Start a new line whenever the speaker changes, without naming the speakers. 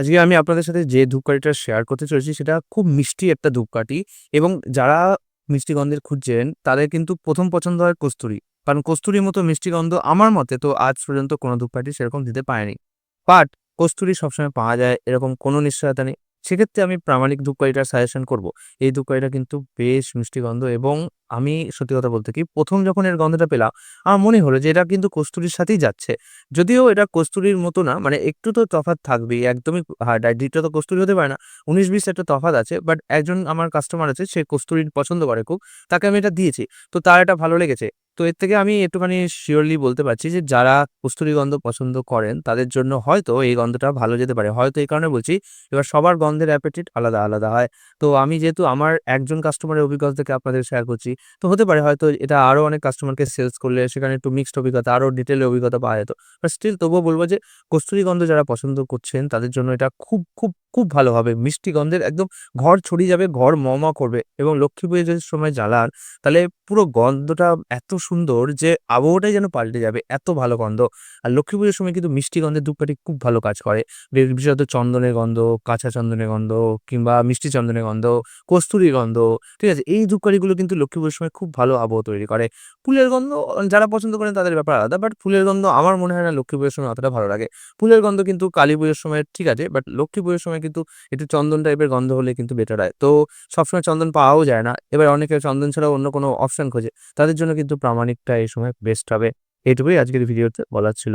আজকে আমি আপনাদের সাথে যে ধূপকাঠিটা শেয়ার করতে চলেছি, সেটা খুব মিষ্টি একটা ধূপকাঠি এবং যারা মিষ্টি গন্ধের খুঁজছেন, তাদের কিন্তু প্রথম পছন্দ হয় কস্তুরি। কারণ কস্তুরির মতো মিষ্টি গন্ধ আমার মতে তো আজ পর্যন্ত কোনো ধূপকাঠি সেরকম দিতে পারেনি। বাট কস্তুরি সবসময় পাওয়া যায়, এরকম কোনো নিশ্চয়তা নেই। সেক্ষেত্রে আমি প্রামাণিক ধূপকাঠিটার সাজেশন করব। এই ধূপকাঠিটা কিন্তু বেশ মিষ্টি গন্ধ এবং আমি সত্যি কথা বলতে কি, প্রথম যখন এর গন্ধটা পেলাম, আমার মনে হলো যে এটা কিন্তু কস্তুরির সাথেই যাচ্ছে। যদিও এটা কস্তুরির মতো না মানে একটু তো তফাৎ থাকবেই, একদমই হ্যাঁ ডায়েটটা তো কস্তুরি হতে পারে না, উনিশ বিশ একটা তফাৎ আছে বাট একজন আমার কাস্টমার আছে, সে কস্তুরি পছন্দ করে খুব, তাকে আমি এটা দিয়েছি। তো তার এটা ভালো লেগেছে। তো এর থেকে আমি একটুখানি শিওরলি বলতে পারছি যে, যারা কস্তুরি গন্ধ পছন্দ করেন, তাদের জন্য হয়তো এই গন্ধটা ভালো যেতে পারে। হয়তো এই কারণে বলছি, এবার সবার গন্ধের অ্যাপেটিট আলাদা আলাদা হয়। তো আমি যেহেতু আমার একজন কাস্টমারের অভিজ্ঞতা থেকে আপনাদের শেয়ার করছি, তো হতে পারে হয়তো এটা আরও অনেক কাস্টমারকে সেলস করলে সেখানে একটু মিক্সড অভিজ্ঞতা আরও ডিটেলে অভিজ্ঞতা পাওয়া যেত। বাট স্টিল তবুও বলব যে, কস্তুরি গন্ধ যারা পছন্দ করছেন, তাদের জন্য এটা খুব খুব খুব ভালো হবে। মিষ্টি গন্ধের একদম ঘর ছড়িয়ে যাবে, ঘর ম ম করবে এবং লক্ষ্মী পুজোর সময় জ্বালান, তাহলে পুরো গন্ধটা এত সুন্দর যে আবহাওয়াটাই যেন পাল্টে যাবে, এত ভালো গন্ধ। আর লক্ষ্মী পুজোর সময় কিন্তু মিষ্টি গন্ধের ধূপকাঠি খুব ভালো কাজ করে। বিশেষত চন্দনের গন্ধ, কাঁচা চন্দনের গন্ধ কিংবা মিষ্টি চন্দনের গন্ধ কস্তুরি গন্ধ, ঠিক আছে? এই ধূপকাঠিগুলো কিন্তু লক্ষ্মী পুজোর সময় খুব ভালো আবহাওয়া তৈরি করে। ফুলের গন্ধ যারা পছন্দ করেন তাদের ব্যাপার আলাদা বাট ফুলের গন্ধ আমার মনে হয় না লক্ষ্মী পুজোর সময় অতটা ভালো লাগে। ফুলের গন্ধ কিন্তু কালী পুজোর সময়, ঠিক আছে? বাট লক্ষ্মী পুজোর সময় কিন্তু একটু চন্দন টাইপের গন্ধ হলে কিন্তু বেটার হয়। তো সবসময় চন্দন পাওয়াও যায় না। এবার অনেকে চন্দন ছাড়া অন্য কোনো অপশন খোঁজে। তাদের জন্য কিন্তু প্রামাণিকটা এই সময় বেস্ট হবে। এইটুকুই আজকের ভিডিওতে বলার ছিল।